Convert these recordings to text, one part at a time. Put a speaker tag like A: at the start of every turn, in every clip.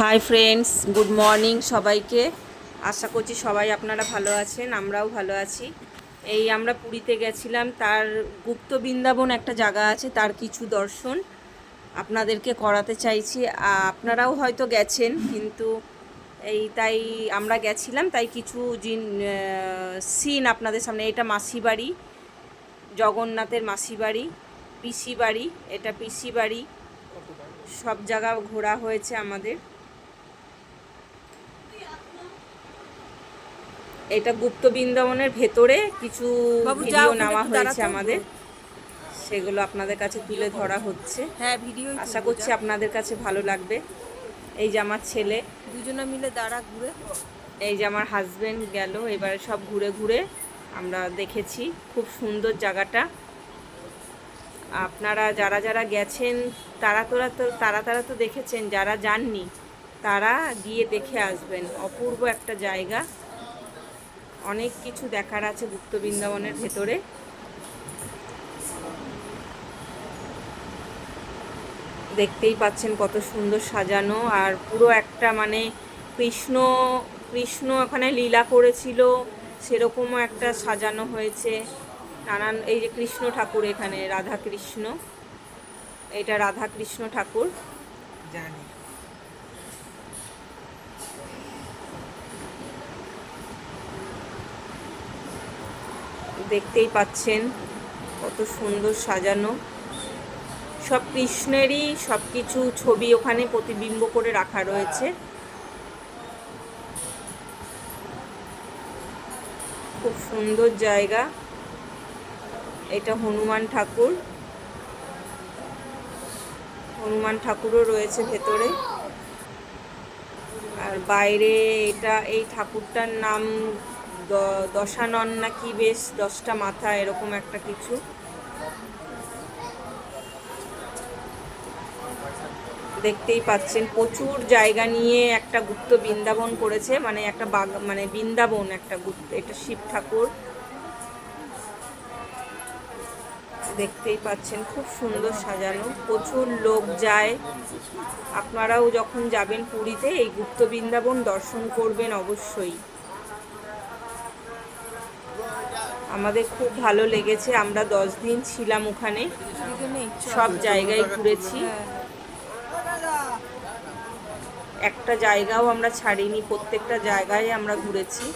A: Hi friends good morning সবাইকে। আশা করছি সবাই আপনারা ভালো আছেন, আমরাও ভালো আছি। এই আমরা পুরীতে গেছিলাম, তার গুপ্ত বৃন্দাবন একটা জায়গা আছে, তার কিছু দর্শন আপনাদেরকে করাতে চাইছি। আপনারাও হয়তো গেছেন, কিন্তু এই তাই আমরা গেছিলাম, তাই কিছু জিন সিন আপনাদের সামনে, এটা মাসি বাড়ি, জগন্নাথের মাসি বাড়ি, পিসি বাড়ি, এটা পিসি বাড়ি, সব জায়গা ঘোরা হয়েছে আমাদের। এটা গুপ্ত বৃন্দাবনের ভেতরে কিছু ভিডিও নেওয়া হয়েছে আমাদের। সেগুলো আপনাদের কাছে তুলে ধরা হচ্ছে।
B: হ্যাঁ ভিডিও
A: আশা করছি আপনাদের কাছে ভালো লাগবে। এই যে আমার ছেলে।
B: দুজনে মিলে দাঁড়া ঘুরে।
A: এই যে আমার হাজবেন্ড গেল এবারে সব ঘুরে ঘুরে আমরা দেখেছি খুব সুন্দর জায়গাটা। আপনারা যারা যারা গেছেন তারা তোরা তো তারা তারা তো দেখেছেন যারা যাননি তারা গিয়ে দেখে আসবেন। অপূর্ব একটা জায়গা। অনেক কিছু দেখার আছে গুপ্ত বৃন্দাবনের ভেতরে। দেখতেই পাচ্ছেন কত সুন্দর সাজানো, আর পুরো একটা মানে কৃষ্ণ কৃষ্ণ ওখানে লীলা করেছিল, সেরকমও একটা সাজানো হয়েছে। নানান, এই যে কৃষ্ণ ঠাকুর এখানে রাধা কৃষ্ণ এটা রাধা কৃষ্ণ ঠাকুর।
C: জানি।
A: দেখতেই পাচ্ছেন কত সুন্দর সাজানো। সব কৃষ্ণেরই সব কিছু ছবি ওখানে প্রতিবিম্ব করে রাখা রয়েছে। খুব সুন্দর জায়গা। এটা হনুমান ঠাকুর। হনুমান ঠাকুরও রয়েছে ভেতরে। আর বাইরে এটা এই ঠাকুরটার নাম দশানন না কি বেশ দশটা মাথা এরকম একটা কিছু? দেখতেই পাচ্ছেন, প্রচুর জায়গা নিয়ে একটা গুপ্ত বৃন্দাবন করেছে মানে একটা বাগ মানে বৃন্দাবন একটা গুপ্ত, এটা শিব ঠাকুর। দেখতেই পাচ্ছেন, খুব সুন্দর সাজানো, প্রচুর লোক যায়। আপনারাও যখন যাবেন পুরীতে, এই গুপ্ত বৃন্দাবন দর্শন করবেন অবশ্যই। আমাদের খুব ভালো লেগেছে, আমরা দশ দিন ছিলাম ওখানে। সব জায়গায় ঘুরেছি। একটা জায়গাও আমরা ছাড়িনি, প্রত্যেকটা জায়গায় আমরা ঘুরেছি।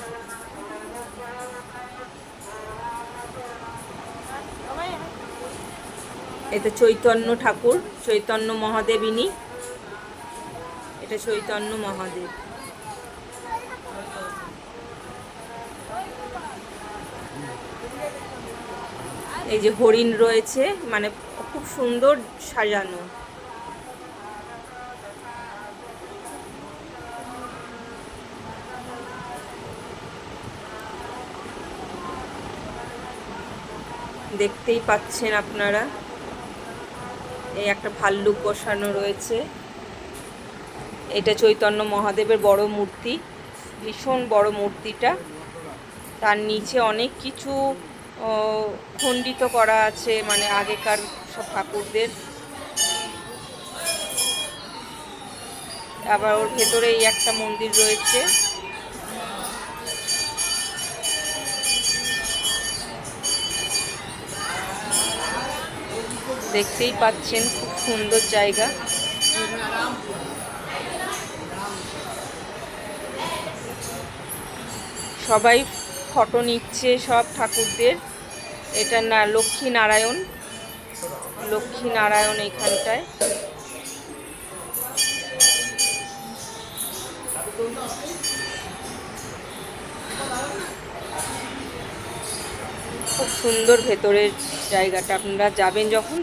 A: এটা চৈতন্য ঠাকুর, চৈতন্য মহাদেবিনী এটা চৈতন্য মহাদেব। এই যে হরিণ রয়েছে মানে খুব সুন্দর সাজানো। দেখতেই পাচ্ছেন আপনারা, এই একটা ভাল্লুক বসানো রয়েছে। এটা চৈতন্য মহাদেবের বড় মূর্তি, ভীষণ বড় মূর্তিটা। তার নিচে অনেক কিছু খণ্ডিত করা আছে মানে আগেকার সব ঠাকুরদের। আবার ওর ভেতরে এই একটা মন্দির রয়েছে। দেখতেই পাচ্ছেন, খুব সুন্দর জায়গা। সবাই ফটো নিচ্ছে সব ঠাকুরদের। এটা না লক্ষ্মী নারায়ণ লক্ষ্মী নারায়ণ এইখানটায় খুব সুন্দর ভেতরের জায়গাটা। আপনারা যাবেন যখন